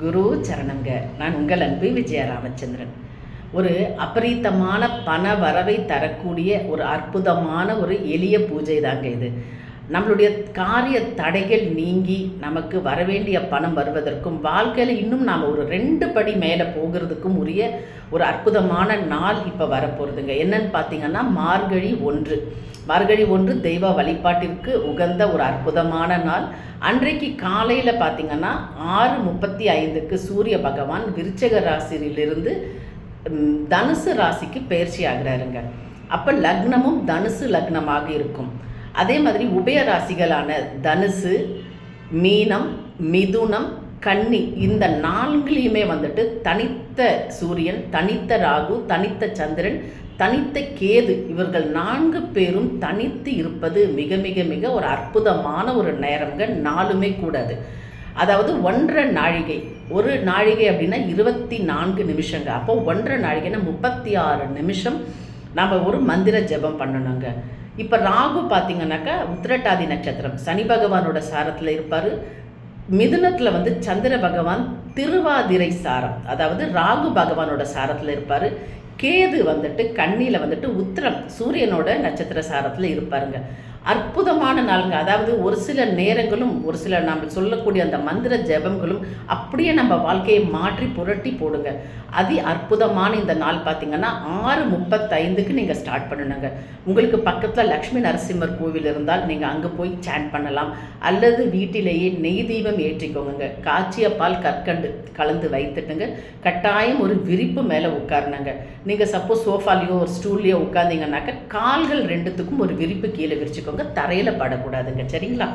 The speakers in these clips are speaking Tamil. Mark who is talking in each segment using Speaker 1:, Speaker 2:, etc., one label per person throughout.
Speaker 1: குரு சரணங்க நான் உங்கள் அன்பு விஜய ராமச்சந்திரன் ஒரு அபரீதமான பண வரவை தரக்கூடிய ஒரு அற்புதமான ஒரு எளிய பூஜை தாங்க இது. நம்மளுடைய காரிய தடைகள் நீங்கி நமக்கு வரவேண்டிய பணம் வருவதற்கும் வாழ்க்கையில் இன்னும் நாம் ஒரு ரெண்டு படி மேலே போகிறதுக்கும் உரிய ஒரு அற்புதமான நாள் இப்போ வரப்போகிறதுங்க என்னன்னு பார்த்தீங்கன்னா மார்கழி ஒன்று. மார்கழி ஒன்று தெய்வ வழிபாட்டிற்கு உகந்த ஒரு அற்புதமான நாள். அன்றைக்கு காலையில் பார்த்தீங்கன்னா ஆறு முப்பத்தி ஐந்துக்கு சூரிய பகவான் விருச்சக ராசியிலிருந்து தனுசு ராசிக்கு பயிற்சி ஆகிறாருங்க. அப்போ லக்னமும் தனுசு லக்னமாக இருக்கும். அதே மாதிரி உபய ராசிகளான தனுசு மீனம் மிதுனம் கன்னி இந்த நான்குலேயுமே வந்துட்டு தனித்த சூரியன் தனித்த ராகு தனித்த சந்திரன் தனித்த கேது இவர்கள் நான்கு பேரும் தனித்து இருப்பது மிக மிக மிக ஒரு அற்புதமான ஒரு நேரம்ங்க. நாளுமே கூடாது. அதாவது ஒன்றரை நாழிகை. ஒரு நாழிகை அப்படின்னா இருபத்தி நான்கு நிமிஷங்க. அப்போ ஒன்றரை நாழிகைன்னா முப்பத்தி ஆறு நிமிஷம் நம்ம ஒரு மந்திர ஜெபம் பண்ணணுங்க. இப்போ ராகு பார்த்தீங்கன்னாக்கா உத்திரட்டாதி நட்சத்திரம். சனி பகவானோட சாரத்தில் இருப்பார். மிதுனத்தில் வந்து சந்திர பகவான் திருவாதிரை சாரம். அதாவது ராகு பகவானோட சாரத்தில் இருப்பார். கேது வந்துட்டு கண்ணியில் வந்துட்டு உத்திரம் சூரியனோட நட்சத்திர சாரத்தில் இருப்பாருங்க. அற்புதமான நாளுங்க. அதாவது ஒரு சில நேரங்களும் ஒரு சில நம்ம சொல்லக்கூடிய அந்த மந்திர ஜபங்களும் அப்படியே நம்ம வாழ்க்கையை மாற்றி புரட்டி போடுங்க. அதி அற்புதமான இந்த நாள் பார்த்தீங்கன்னா ஆறு முப்பத்தைந்துக்கு நீங்கள் ஸ்டார்ட் பண்ணணுங்க. உங்களுக்கு பக்கத்தில் லக்ஷ்மி நரசிம்மர் கோவில் இருந்தால் நீங்கள் அங்கே போய் சேன் பண்ணலாம். அல்லது வீட்டிலேயே நெய் தீபம் ஏற்றிக்கோங்க காய்ச்சிய பால் கற்கண்டு கலந்து வைத்துட்டுங்க. கட்டாயம் ஒரு விரிப்பு மேலே உட்காரணுங்க. நீங்கள் சப்போஸ் சோஃபாலேயோ ஒரு ஸ்டூல்லையோ உட்காந்தீங்கன்னாக்க கால்கள் ரெண்டுத்துக்கும் ஒரு விரிப்பு கீழே விரிச்சுக்கோங்க. தரையில் படக்கூடாதுங்க. சரிங்களா?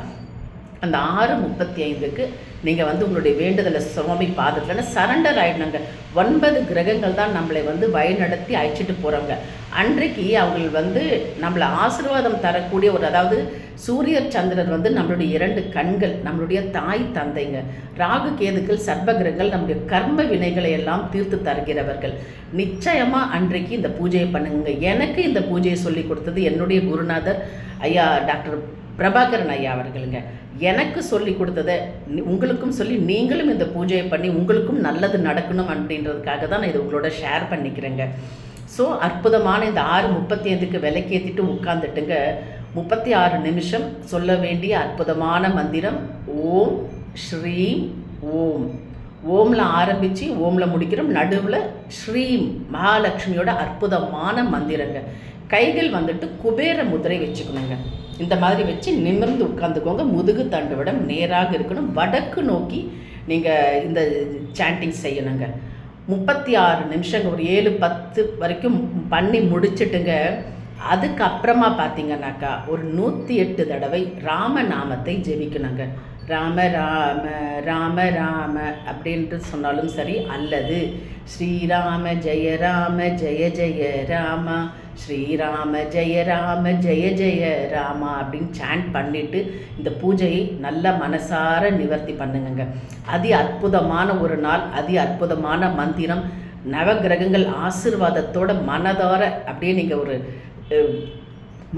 Speaker 1: அந்த ஆறு முப்பத்தி ஐந்துக்கு நீங்கள் வந்து உங்களுடைய வேண்டுதலை சுவாமி பாதத்தில் சரண்டர் ஆகிடணுங்க ஒன்பது கிரகங்கள் தான் நம்மளை வந்து வழிநடத்தி அழைச்சிட்டு போகிறவங்க அன்றைக்கு அவங்க வந்து நம்மளை ஆசீர்வாதம் தரக்கூடிய ஒரு அதாவது சூரியர் சந்திரர் வந்து நம்மளுடைய இரண்டு கண்கள் நம்மளுடைய தாய் தந்தைங்க. ராகு கேதுக்கள் சர்பகிரகங்கள் நம்முடைய கர்ம வினைகளை எல்லாம் தீர்த்து தருகிறவர்கள். நிச்சயமாக அன்றைக்கு இந்த பூஜையை பண்ணுங்க. எனக்கு இந்த பூஜையை சொல்லி கொடுத்தது என்னுடைய குருநாதர் ஐயா டாக்டர் பிரபாகரன் ஐயா அவர்களுங்க எனக்கு சொல்லி கொடுத்ததை உங்களுக்கும் சொல்லி நீங்களும் இந்த பூஜையை பண்ணி உங்களுக்கும் நல்லது நடக்கணும் அப்படின்றதுக்காக தான் நான் இதை உங்களோட ஷேர் பண்ணிக்கிறேங்க. ஸோ அற்புதமான இந்த ஆறு முப்பத்தி ஐந்துக்கு விலைக்கேற்றிட்டு உட்காந்துட்டுங்க முப்பத்தி ஆறு நிமிஷம் சொல்ல வேண்டிய அற்புதமான மந்திரம் ஓம் ஸ்ரீம் ஓம். ஓமில் ஆரம்பித்து ஓமில் முடிக்கிறோம். நடுவில் ஸ்ரீம் மகாலட்சுமியோட அற்புதமான மந்திரங்க. கைகள் வந்துட்டு குபேர முதிரை வச்சுக்கணுங்க. இந்த மாதிரி வச்சு நிமிர்ந்து உட்காந்துக்கோங்க முதுகு தண்டுவிடம் நேராக இருக்கணும். வடக்கு நோக்கி நீங்கள் இந்த சாண்டிங் செய்யணுங்க. முப்பத்தி ஆறு நிமிஷங்க ஒரு ஏழு பத்து வரைக்கும் பண்ணி முடிச்சிட்டுங்க. அதுக்கப்புறமா பார்த்தீங்கன்னாக்கா ஒரு நூற்றி எட்டு தடவை ராம நாமத்தை ஜெபிக்கணுங்க. ராம ராம ராம ராம அப்படின்ட்டு சொன்னாலும் சரி அல்லது ஸ்ரீராம ஜெய ராம ஜெய ஜெய ராமா ஸ்ரீராம ஜெய ராம ஜெய ஜெய ராமா அப்படின்னு சாண்ட் பண்ணிவிட்டு இந்த பூஜையை நல்ல மனசார நிவர்த்தி பண்ணுங்கங்க. அதி அற்புதமான ஒரு நாள் அதி அற்புதமான மந்திரம். நவகிரகங்கள் ஆசீர்வாதத்தோட மனதார அப்படியே நீங்கள் ஒரு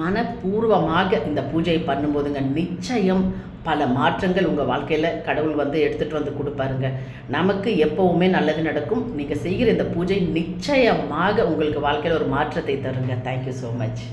Speaker 1: மனப்பூர்வமாக இந்த பூஜையை பண்ணும்போதுங்க நிச்சயம் பல மாற்றங்கள் உங்கள் வாழ்க்கையில் கடவுள் வந்து எடுத்துகிட்டு வந்து கொடுப்பாருங்க. நமக்கு எப்போவுமே நல்லது நடக்கும். நீங்கள் செய்கிற இந்த பூஜை நிச்சயமாக உங்களுக்கு வாழ்க்கையில் ஒரு மாற்றத்தை தருங்க. Thank you so much